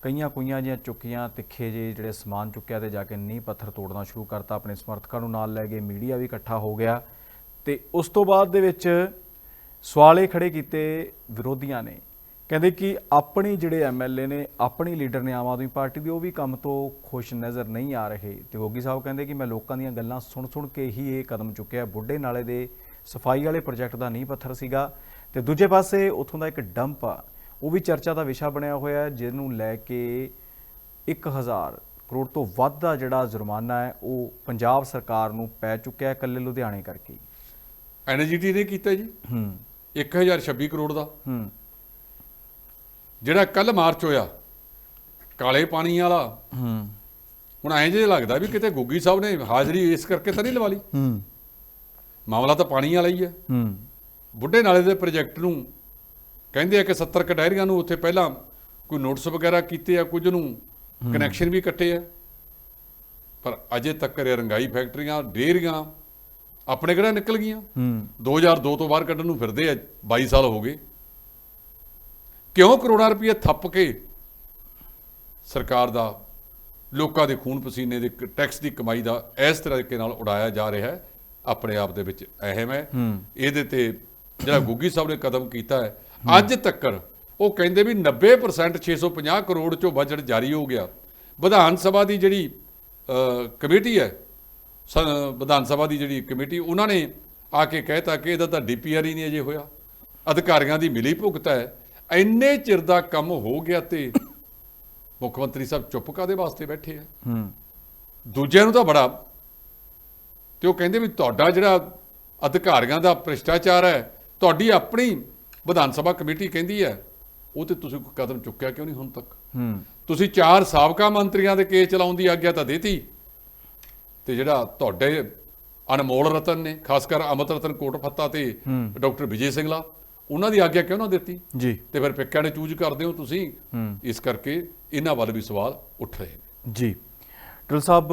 ਕਈਆਂ ਕੁਈਆਂ ਜਿਹੀਆਂ ਚੁੱਕੀਆਂ ਤਿੱਖੇ ਜੇ ਜਿਹੜੇ ਸਮਾਨ ਚੁੱਕਿਆ ਤੇ ਜਾ ਕੇ ਨੀਂਹ ਪੱਥਰ ਤੋੜਨਾ ਸ਼ੁਰੂ ਕਰਤਾ, ਆਪਣੇ ਸਮਰਥਕਾਂ ਨੂੰ ਨਾਲ ਲੈ ਗਏ ਮੀਡੀਆ ਵੀ ਇਕੱਠਾ ਹੋ ਗਿਆ। ਤੇ ਉਸ ਤੋਂ ਬਾਅਦ ਦੇ ਵਿੱਚ ਸਵਾਲੇ ਖੜੇ ਕੀਤੇ ਵਿਰੋਧੀਆਂ ਨੇ, ਕਹਿੰਦੇ ਕਿ ਆਪਣੀ ਜਿਹੜੇ ਐਮਐਲਏ ਨੇ, ਆਪਣੀ ਲੀਡਰ ਨੇ ਆਮ ਆਦਮੀ ਪਾਰਟੀ ਦੀ, ਉਹ ਵੀ ਕੰਮ ਤੋਂ ਖੁਸ਼ ਨਜ਼ਰ ਨਹੀਂ ਆ ਰਹੇ। ਤੇ ਗੋਗੀ ਸਾਹਿਬ ਕਹਿੰਦੇ ਕਿ ਮੈਂ ਲੋਕਾਂ ਦੀਆਂ ਗੱਲਾਂ ਸੁਣ ਸੁਣ ਕੇ ਹੀ ਇਹ ਕਦਮ ਚੁੱਕਿਆ। ਬੁੱਢੇ ਨਾਲੇ ਦੇ ਸਫ਼ਾਈ ਵਾਲੇ ਪ੍ਰੋਜੈਕਟ ਦਾ ਨੀਂਹ ਪੱਥਰ ਸੀਗਾ। ਤੇ ਦੂਜੇ ਪਾਸੇ ਉੱਥੋਂ ਦਾ ਇੱਕ ਡੰਪ ਆ ਉਹ ਵੀ ਚਰਚਾ ਦਾ ਵਿਸ਼ਾ ਬਣਿਆ ਹੋਇਆ ਹੈ ਜਿਹਨੂੰ ਲੈ ਕੇ 1000 ਕਰੋੜ ਤੋਂ ਵੱਧ ਦਾ ਜਿਹੜਾ ਜੁਰਮਾਨਾ ਹੈ ਉਹ ਪੰਜਾਬ ਸਰਕਾਰ ਨੂੰ ਪੈ ਚੁੱਕਿਆ ਹੈ ਇਕੱਲੇ ਲੁਧਿਆਣੇ ਕਰਕੇ। ਐਨਜੀਟੀ ਨੇ ਕੀਤਾ ਜੀ। ਹੂੰ। 1026 ਕਰੋੜ ਦਾ। ਹੂੰ। ਜਿਹੜਾ ਕੱਲ ਮਾਰਚ ਹੋਇਆ ਕਾਲੇ ਪਾਣੀ ਵਾਲਾ। ਹੂੰ। ਹੁਣ ਐਂ ਜੇ ਲੱਗਦਾ ਵੀ ਕਿਤੇ ਗੁੱਗੀ ਸਾਹਿਬ ਨੇ ਹਾਜ਼ਰੀ ਇਸ ਕਰਕੇ ਤਾਂ ਨਹੀਂ ਲਵਾ ਲਈ। ਹੂੰ। ਮਾਮਲਾ ਤਾਂ ਪਾਣੀ ਵਾਲਾ ਹੀ ਹੈ। ਹੂੰ। ਬੁੱਢੇ ਨਾਲੇ ਦੇ ਪ੍ਰੋਜੈਕਟ ਨੂੰ ਕਹਿੰਦੇ ਆ ਕਿ 70 ਕਟਹਿਰੀਆਂ ਨੂੰ ਉੱਥੇ ਪਹਿਲਾਂ ਕੋਈ ਨੋਟਿਸ ਵਗੈਰਾ ਕੀਤੇ ਆ ਕੁਝ ਨੂੰ ਕਨੈਕਸ਼ਨ ਵੀ ਕੱਟੇ ਆ। ਪਰ ਅਜੇ ਤੱਕ ਇਹ ਰੰਗਾਈ ਫੈਕਟਰੀਆਂ ਡੇਅਰੀਆਂ ਆਪਣੇ ਕਿਹੜਾ ਨਿਕਲ ਗਈਆਂ? ਹੂੰ। 2002 ਤੋਂ ਬਾਹਰ ਕੱਢਣ ਨੂੰ ਫਿਰਦੇ ਆ 22 ਸਾਲ ਹੋ ਗਏ। ਕਿਉਂ ਕਰੋੜਾਂ ਰੁਪਏ ਥੱਪ ਕੇ ਸਰਕਾਰ ਦਾ ਲੋਕਾਂ ਦੇ ਖੂਨ ਪਸੀਨੇ ਦੇ ਟੈਕਸ ਦੀ ਕਮਾਈ ਦਾ ਇਸ ਤਰੀਕੇ ਨਾਲ ਉਡਾਇਆ ਜਾ ਰਿਹਾ ਹੈ ਆਪਣੇ ਆਪ ਦੇ ਵਿੱਚ ਅਹਿਮ ਹੂੰ। ਇਹਦੇ ਤੇ ਜਿਹੜਾ ਗੁੱਗੀ ਸਾਹਿਬ ਨੇ ਕਦਮ ਕੀਤਾ ਹੈ ਅੱਜ ਤੱਕ ਉਹ ਕਹਿੰਦੇ ਵੀ 90% 650 ਕਰੋੜ ਚੋਂ ਬਜਟ ਜਾਰੀ ਹੋ ਗਿਆ। ਵਿਧਾਨ ਸਭਾ ਦੀ ਜਿਹੜੀ ਕਮੇਟੀ ਹੈ ਵਿਧਾਨ ਸਭਾ ਦੀ ਜਿਹੜੀ ਕਮੇਟੀ ਉਹਨਾਂ ਨੇ ਆ ਕੇ ਕਹਿਤਾ ਕਿ ਇਹਦਾ ਤਾਂ ਡੀਪੀਆਰ ਹੀ ਨਹੀਂ ਅਜੇ ਹੋਇਆ। ਅਧਿਕਾਰੀਆਂ ਦੀ ਮਿਲੀ ਭੁਗਤ ਹੈ। ਇੰਨੇ ਚਿਰ ਦਾ ਕੰਮ ਹੋ ਗਿਆ ਤੇ ਮੁੱਖ ਮੰਤਰੀ ਸਾਹਿਬ ਚੁੱਪ ਕਾਦੇ ਵਾਸਤੇ ਬੈਠੇ ਆ? ਹੂੰ। ਦੂਜਿਆਂ ਨੂੰ ਤਾਂ ਬੜਾ ਤੇ ਉਹ ਕਹਿੰਦੇ ਵੀ ਤੁਹਾਡਾ ਜਿਹੜਾ ਅਧਿਕਾਰੀਆਂ ਦਾ ਭ੍ਰਿਸ਼ਟਾਚਾਰ ਹੈ ਤੁਹਾਡੀ ਆਪਣੀ ਵਿਧਾਨ ਸਭਾ ਕਮੇਟੀ ਕਹਿੰਦੀ ਹੈ ਉਹ ਤੇ ਤੁਸੀਂ ਕੋਈ ਕਦਮ ਚੁੱਕਿਆ ਕਿਉਂ ਨਹੀਂ ਹੁਣ ਤੱਕ? ਹੂੰ। ਤੁਸੀਂ ਚਾਰ ਸਾਬਕਾ ਮੰਤਰੀਆਂ ਦੇ ਕੇਸ ਚਲਾਉਣ ਦੀ ਆਗਿਆ ਤਾਂ ਦੇਤੀ। ਤੇ ਜਿਹੜਾ ਤੁਹਾਡੇ ਅਨਮੋਲ ਰਤਨ ਨੇ ਖਾਸ ਕਰ ਅਮਤ ਰਤਨ ਕੋਟ ਫੱਤਾ ਤੇ ਡਾਕਟਰ ਵਿਜੇ ਸਿੰਘਲਾ ਉਹਨਾਂ ਦੀ ਆਗਿਆ ਕਿਉਂ ਨਾ ਦਿੱਤੀ? ਜੀ। ਤੇ ਫਿਰ ਪਿੱਕਿਆਂ ਨੇ ਚੂਜ਼ ਕਰਦੇ ਹੋ ਤੁਸੀਂ। ਇਸ ਕਰਕੇ ਇਹਨਾਂ ਵੱਲ ਵੀ ਸਵਾਲ ਉੱਠ ਰਹੇ ਨੇ। ਜੀ। ਟੁਲ ਸਾਹਿਬ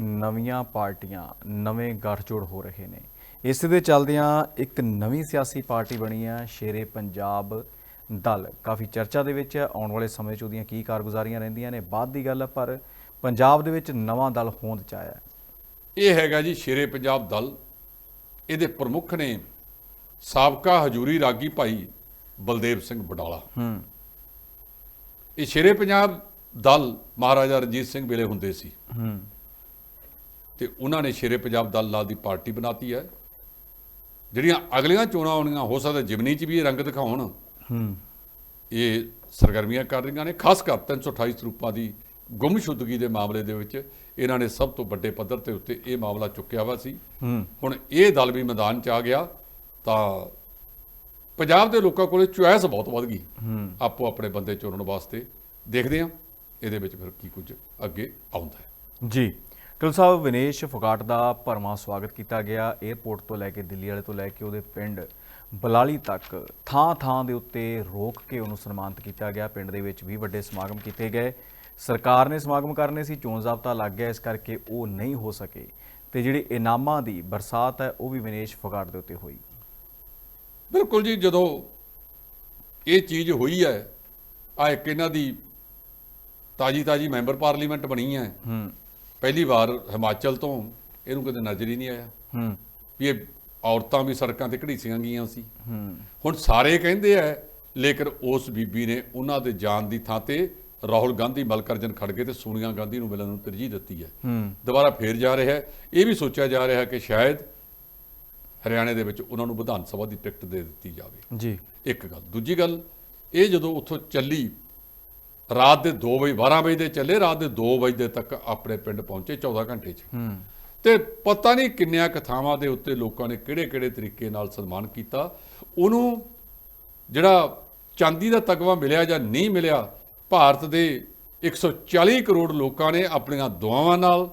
ਨਵੀਆਂ ਪਾਰਟੀਆਂ ਨਵੇਂ ਗੱਠਜੋੜ ਹੋ ਰਹੇ ਨੇ। ਇਸ ਦੇ ਚੱਲਦਿਆਂ ਇੱਕ ਨਵੀਂ ਸਿਆਸੀ ਪਾਰਟੀ ਬਣੀ ਹੈ ਸ਼ੇਰੇ ਪੰਜਾਬ ਦਲ। ਕਾਫੀ ਚਰਚਾ ਦੇ ਵਿੱਚ ਹੈ ਆਉਣ ਵਾਲੇ ਸਮੇਂ 'ਚ ਉਹਦੀਆਂ ਕੀ ਕਾਰਗੁਜ਼ਾਰੀਆਂ ਰਹਿੰਦੀਆਂ ਨੇ ਬਾਅਦ ਦੀ ਗੱਲ ਹੈ ਪਰ ਪੰਜਾਬ ਦੇ ਵਿੱਚ ਨਵਾਂ ਦਲ ਹੋਂਦ 'ਚ ਆਇਆ ਹੈ। ਇਹ ਹੈਗਾ ਜੀ ਸ਼ੇਰੇ ਪੰਜਾਬ ਦਲ। ਇਹਦੇ ਪ੍ਰਮੁੱਖ ਨੇ ਸਾਬਕਾ ਹਜੂਰੀ ਰਾਗੀ ਭਾਈ ਬਲਦੇਵ ਸਿੰਘ ਬਡਾਲਾ। ਹੂੰ। ਇਹ ਸ਼ੇਰੇ ਪੰਜਾਬ ਦਲ ਮਹਾਰਾਜਾ ਰਣਜੀਤ ਸਿੰਘ ਵੇਲੇ ਹੁੰਦੇ ਸੀ। ਹੂੰ। ਤੇ ਉਹਨਾਂ ਨੇ ਸ਼ੇਰੇ ਪੰਜਾਬ ਦਲ ਨਾਲ ਦੀ ਪਾਰਟੀ ਬਣਾਤੀ ਹੈ। ਜਿਹੜੀਆਂ ਅਗਲੀਆਂ ਚੋਣਾਂ ਆਉਣੀਆਂ ਹੋ ਸਕਦਾ ਜਿਮਨੀ 'ਚ ਵੀ ਇਹ ਰੰਗ ਦਿਖਾਉਣ। ਹੂੰ। ਇਹ ਸਰਗਰਮੀਆਂ ਕਰ ਰਹੀਆਂ ਨੇ ਖਾਸ ਕਰ 328 ਸਰੂਪਾਂ ਦੀ ਗੁੰਮਸ਼ੁਦਗੀ ਦੇ ਮਾਮਲੇ ਦੇ ਵਿੱਚ ਇਹਨਾਂ ਨੇ ਸਭ ਤੋਂ ਵੱਡੇ ਪੱਧਰ ਤੇ ਉੱਤੇ ਇਹ ਮਾਮਲਾ ਚੁੱਕਿਆ ਵਾ ਸੀ। ਹੁਣ ਇਹ ਦਲ ਵੀ ਮੈਦਾਨ 'ਚ ਆ ਗਿਆ ਤਾਂ ਪੰਜਾਬ ਦੇ ਲੋਕਾਂ ਕੋਲੇ ਚੁਆਇਸ ਬਹੁਤ ਵੱਧ ਗਈ। ਆਪੋ ਆਪਣੇ ਬੰਦੇ ਚੁਣਨ ਵਾਸਤੇ ਦੇਖਦੇ ਹਾਂ ਇਹਦੇ ਵਿੱਚ ਫਿਰ ਕੀ ਕੁਝ ਅੱਗੇ ਆਉਂਦਾ ਹੈ। ਜੀ। ਟੁਲ ਸਾਹਿਬ ਵਿਨੇਸ਼ ਫੋਗਾਟ ਦਾ ਭਰਵਾਂ ਸਵਾਗਤ ਕੀਤਾ ਗਿਆ। 에ਅਰਪੋਰਟ ਤੋਂ ਲੈ ਕੇ ਦਿੱਲੀ ਵਾਲੇ ਤੋਂ ਲੈ ਕੇ ਉਹਦੇ ਪਿੰਡ ਬਲਾਲੀ ਤੱਕ ਥਾਂ ਥਾਂ ਦੇ ਉੱਤੇ ਰੋਕ ਕੇ ਉਹਨੂੰ ਸਨਮਾਨਿਤ ਕੀਤਾ ਗਿਆ। ਪਿੰਡ ਦੇ ਵਿੱਚ ਵੀ ਵੱਡੇ ਸਮਾਗਮ ਕੀਤੇ ਗਏ। ਸਰਕਾਰ ਨੇ ਸਮਾਗਮ ਕਰਨੇ ਸੀ ਚੋਣ ਜ਼ਾਬਤਾ ਲੱਗ ਗਿਆ ਇਸ ਕਰਕੇ ਉਹ ਨਹੀਂ ਹੋ ਸਕੇ। ਤੇ ਜਿਹੜੇ ਇਨਾਮਾਂ ਦੀ ਬਰਸਾਤ ਹੈ ਉਹ ਵੀ ਵਿਨੇਸ਼ ਫੋਗਾਟ ਦੇ ਉੱਤੇ ਹੋਈ। ਬਿਲਕੁਲ ਜੀ ਜਦੋਂ ਇਹ ਚੀਜ਼ ਹੋਈ ਹੈ ਆ ਇੱਕ ਇਹਨਾਂ ਦੀ ਤਾਜੀ ਤਾਜੀ ਮੈਂਬਰ ਪਾਰਲੀਮੈਂਟ ਬਣੀ ਹੈ। ਹੂੰ। ਪਹਿਲੀ ਵਾਰ ਹਿਮਾਚਲ ਤੋਂ ਇਹਨੂੰ ਕਦੇ ਨਜ਼ਰ ਹੀ ਨਹੀਂ ਆਇਆ। ਹੂੰ। ਵੀ ਇਹ ਔਰਤਾਂ ਵੀ ਸੜਕਾਂ ਤੇ ਘੜੀਸੀਆਂ ਗਈਆਂ ਸੀ। ਹੂੰ। ਹੁਣ ਸਾਰੇ ਕਹਿੰਦੇ ਆ ਲੇਕਿਨ ਉਸ ਬੀਬੀ ਨੇ ਉਹਨਾਂ ਦੇ ਜਾਣ ਦੀ ਥਾਂ ਤੇ ਰਾਹੁਲ ਗਾਂਧੀ ਮਲਕਰਜਨ ਖੜਗੇ ਤੇ ਸੋਨੀਆ ਗਾਂਧੀ ਨੂੰ ਮਿਲਣ ਨੂੰ ਤਰਜੀਹ ਦਿੱਤੀ ਹੈ। ਹੂੰ। ਦੁਬਾਰਾ ਫੇਰ ਜਾ ਰਿਹਾ ਹੈ। ਇਹ ਵੀ ਸੋਚਿਆ ਜਾ ਰਿਹਾ ਹੈ ਕਿ ਸ਼ਾਇਦ ਹਰਿਆਣੇ ਦੇ ਵਿੱਚ ਉਹਨਾਂ ਨੂੰ ਵਿਧਾਨ ਸਭਾ ਦੀ ਟਿਕਟ ਦੇ ਦਿੱਤੀ ਜਾਵੇ। ਜੀ। ਇੱਕ ਗੱਲ। ਦੂਜੀ ਗੱਲ ਇਹ ਜਦੋਂ ਉੱਥੋਂ ਚੱਲੀ ਰਾਤ ਦੇ 2 ਵਜੇ 12 ਵਜੇ ਦੇ ਚੱਲੇ ਰਾਤ ਦੇ 2 ਵਜੇ ਤੱਕ ਆਪਣੇ ਪਿੰਡ ਪਹੁੰਚੇ 14 ਘੰਟੇ 'ਚ। ਹੂੰ। ਤੇ ਪਤਾ ਨਹੀਂ ਕਿੰਨਿਆਂ ਕਥਾਵਾਂ ਦੇ ਉੱਤੇ ਲੋਕਾਂ ਨੇ ਕਿਹੜੇ-ਕਿਹੜੇ ਤਰੀਕੇ ਨਾਲ ਸਨਮਾਨ ਕੀਤਾ। ਉਹਨੂੰ ਜਿਹੜਾ ਚਾਂਦੀ ਦਾ ਤਗਵਾ ਮਿਲਿਆ ਜਾਂ ਨਹੀਂ ਮਿਲਿਆ ਭਾਰਤ ਦੇ 140 ਕਰੋੜ ਲੋਕਾਂ ਨੇ ਆਪਣੀਆਂ ਦੁਆਵਾਂ ਨਾਲ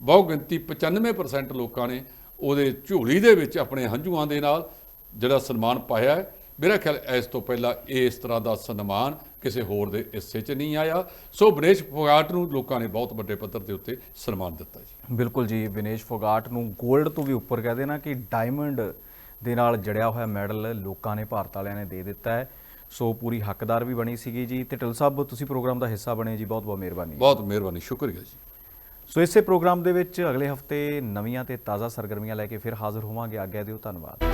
ਬਹੁ ਗਿਣਤੀ 95% ਲੋਕਾਂ ਨੇ ਉਹਦੇ ਝੋਲੀ ਦੇ ਵਿੱਚ ਆਪਣੇ ਹੰਝੂਆਂ ਦੇ ਨਾਲ ਜਿਹੜਾ ਸਨਮਾਨ ਪਾਇਆ ਹੈ। ਮੇਰਾ ਖਿਆਲ ਇਸ ਤੋਂ ਪਹਿਲਾਂ ਇਸ ਤਰ੍ਹਾਂ ਦਾ ਸਨਮਾਨ ਕਿਸੇ ਹੋਰ ਦੇ ਹਿੱਸੇ 'ਚ ਨਹੀਂ ਆਇਆ। ਸੋ ਬਨੇਸ਼ ਫੋਗਾਟ ਨੂੰ ਲੋਕਾਂ ਨੇ ਬਹੁਤ ਵੱਡੇ ਪੱਧਰ ਦੇ ਉੱਤੇ ਸਨਮਾਨ ਦਿੱਤਾ ਜੀ। ਬਿਲਕੁਲ ਜੀ ਵਿਨੇਸ਼ ਫੋਗਾਟ ਨੂੰ 골ਡ ਤੋਂ ਵੀ ਉੱਪਰ ਕਹਦੇ ਨਾ ਕਿ ਡਾਇਮੰਡ ਦੇ ਨਾਲ ਜੜਿਆ ਹੋਇਆ ਮੈਡਲ ਲੋਕਾਂ ਨੇ ਭਾਰਤ ਵਾਲਿਆਂ ਨੇ ਦੇ ਦਿੱਤਾ ਹੈ। ਸੋ ਪੂਰੀ ਹੱਕਦਾਰ ਵੀ ਬਣੀ ਸੀਗੀ ਜੀ। ਤੇ ਟਿਲ ਸਾਹਿਬ ਤੁਸੀਂ ਪ੍ਰੋਗਰਾਮ ਦਾ ਹਿੱਸਾ ਬਣੇ ਜੀ। ਬਹੁਤ ਬਹੁਤ ਮਿਹਰਬਾਨੀ। ਬਹੁਤ ਮਿਹਰਬਾਨੀ ਸ਼ੁਕਰੀਆ ਜੀ। ਸੋ ਇਸੇ ਪ੍ਰੋਗਰਾਮ ਦੇ ਵਿੱਚ ਅਗਲੇ ਹਫ਼ਤੇ ਨਵੀਆਂ ਤੇ ਤਾਜ਼ਾ ਸਰਗਰਮੀਆਂ ਲੈ ਕੇ ਫਿਰ ਹਾਜ਼ਰ ਹੋਵਾਂਗੇ। ਆਗਿਆ ਦਿਓ ਧੰਨਵਾਦ।